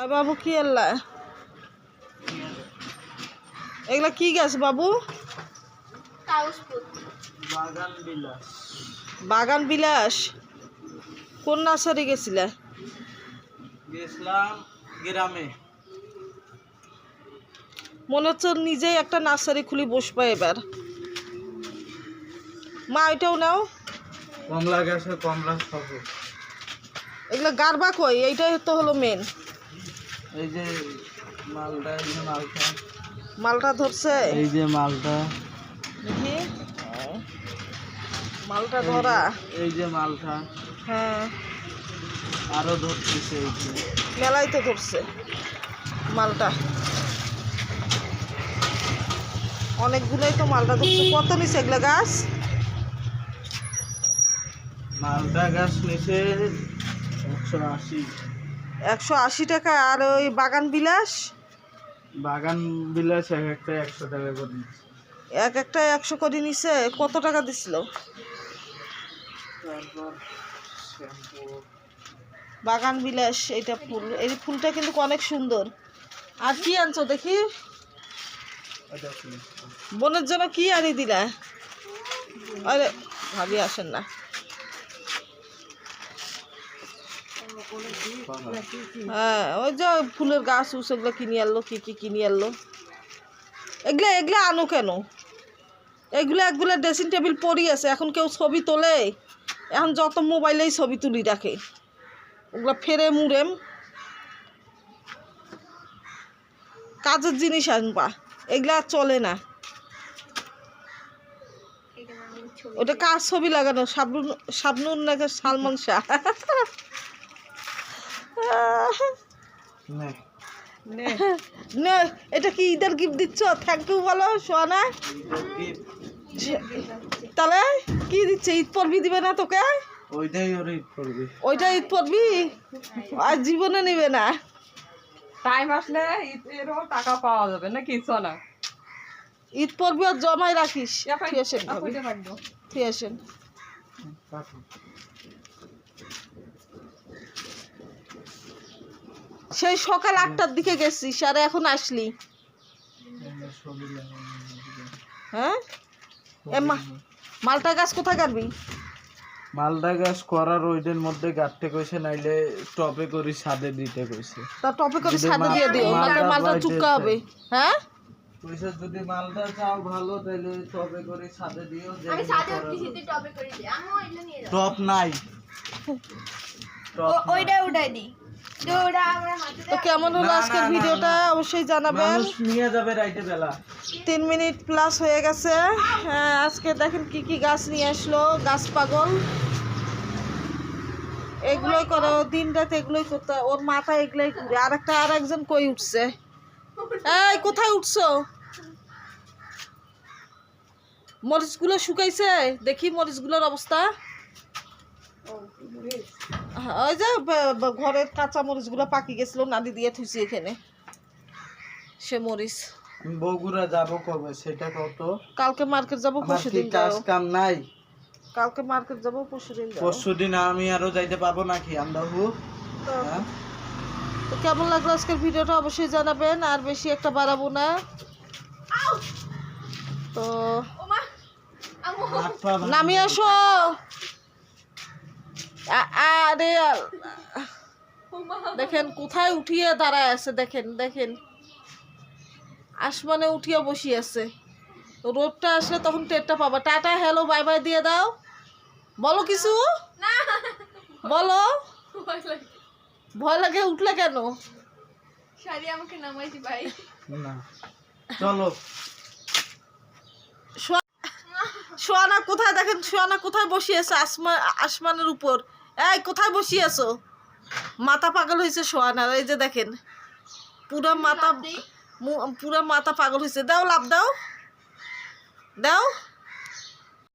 আর বাবু কি আল্লাহ এগুলা কি গাছ বাবু? বাগান বিলাস। কোন নার্সারি গেছিলে? গেছিলাম গ্রামে। মনে হচ্ছে নিজেই একটা নার্সারি খুলি বসবে এবার। মা এটাও নাও। কমলা গাছে কমলা সব এগুলো গারবা কই? এইটাই তো হলো মেন এই যে মালটা এই যে মালটা। মালটা ধরছে? এই যে মালটা। দেখি। ও, মালটা ধরা। এই যে মালটা। হ্যাঁ। আরও ধরতেছে এই যে। মেলাই তো ধরছে মালটা। অনেকগুলোই তো মালটা ধরছে। কত নিছে এগুলো গাছ? মালটা গাছ নিচে একশো আশি। একশো আশি টাকা আর ওই বাগান বিলাস? বাগান বিলাস এক একটা একশো টাকা করে এক একটা একশো করে নিছে কত টাকা দিছিল? বাগান বিলাস এইটা ফুল এই ফুলটা কিন্তু অনেক সুন্দর। আর কি আনছো দেখি? বোনের জন্য কি আনি দিলা? আরে ভাবি আসেন না। হ্যাঁ ওই যে ফুলের গাছ উস কিনে আনলো কি কি কিনে আনলো। এগুলো এগুলো আনো কেন? এগুলো একগুলো ড্রেসিং টেবিল পরি আছে এখন কেউ ছবি তোলে? এখন যত মোবাইলেই ছবি তুলি রাখে। ওগুলো ফেরে মুড়েম কাজের জিনিস আনবা এগুলা আর চলে না। ওটা কার ছবি লাগানো? শাবনুর শাবনুর নাকি সালমান শাহ? নে। না। এটা কি ঈদের গিফট দিচ্ছ? থ্যাংক ইউ বলো এটা তাহলে কি দিচ্ছে? ঈদ পরবি দিবে না তোকে? ওইটাই ওর ঈদ ওইটা ঈদ পরবি? আর জীবনে নিবে না। টাইম আসলে ঈদেরও টাকা পাওয়া যাবে না কিছু না ঈদ পরবি আর জমাই রাখিস আসেন ভাবি কইতে পারব ঠিক আসেন কাটো। সেই সকাল আটটার দিকে গেছিস আর এখন আসলি। হ্যাঁ? মালটা গাছ কোথায় কাটবি? মালটা গাছ করার ওইটার মধ্যে গাঁটতে কইছে নাইলে টপে করি সাদে দিতে কইছে। তা টপে করে মা- দিয়ে দিও মালটা নাহলে মালটা চুপকা হবে। হ্যাঁ? কইছে যদি মালটা চাও ভালো তাহলে টপে করে সাদে দিও আমি সাদে টপ নাই টপ ওইটা উঠাই দিই তো ওটা আমরা হাতে তো কেমন হলো আজকের ভিডিওটা? অবশ্যই জানাবেন। তিন মিনিট প্লাস হয়ে গেছে। হ্যাঁ আজকে দেখেন কি কি গাছ নিয়ে আসলো গাছ পাগল। এগুলোই করে ও দিন রাত এগুলোই করতে ওর মাথা এগুলোই ঘুরে। আর একটা আর একজন কই উঠছে? এই কোথায় উঠছো? মরিচগুলো শুকাইছে? দেখি মরিচগুলোর অবস্থা। ওই যে ঘরের কাঁচা মরিচগুলো পাকি গেছিল নাদি দিয়ে থুইছি এখানে। সে মরিচ। বগুড়া যাব কবে? সেটা কত? কালকে মার্কেট যাব কাজ কাম নাই? কালকে মার্কেট যাব পরশু দিন যাব পরশু দিন আমি আরও যাইতে পাবো নাকি আমরা হু হ্যাঁ? তো কেমন লাগল আজকের ভিডিওটা অবশ্যই জানাবেন আর বেশি একটা বাড়াবো না। তো নামিয়ে আসো। আরে দেখেন কোথায় উঠিয়ে দাঁড়ায় আছে দেখেন দেখেন। আসমানে উঠিয়ে বসিয়ে আছে। রোদটা আসলে তখন টেরটা পাবা। টাটা হ্যালো বাই বাই দিয়ে দাও। বলো কিছু? বলো। ভয় লাগে। উঠলে কেন? শাড়ি আমাকে নামাইছি ভাই না। চলো। সোয়ানা কোথায়? দেখেন সোয়ানা কোথায় বসিয়েছে আসমান আসমানের উপর। এই কোথায় বসি বসিয়েছো? মাথা পাগল হয়েছে সোয়ানার এই যে দেখেন। পুরা মাথা পুরা মাথা পাগল হয়েছে দাও লাভ দাও। দাও।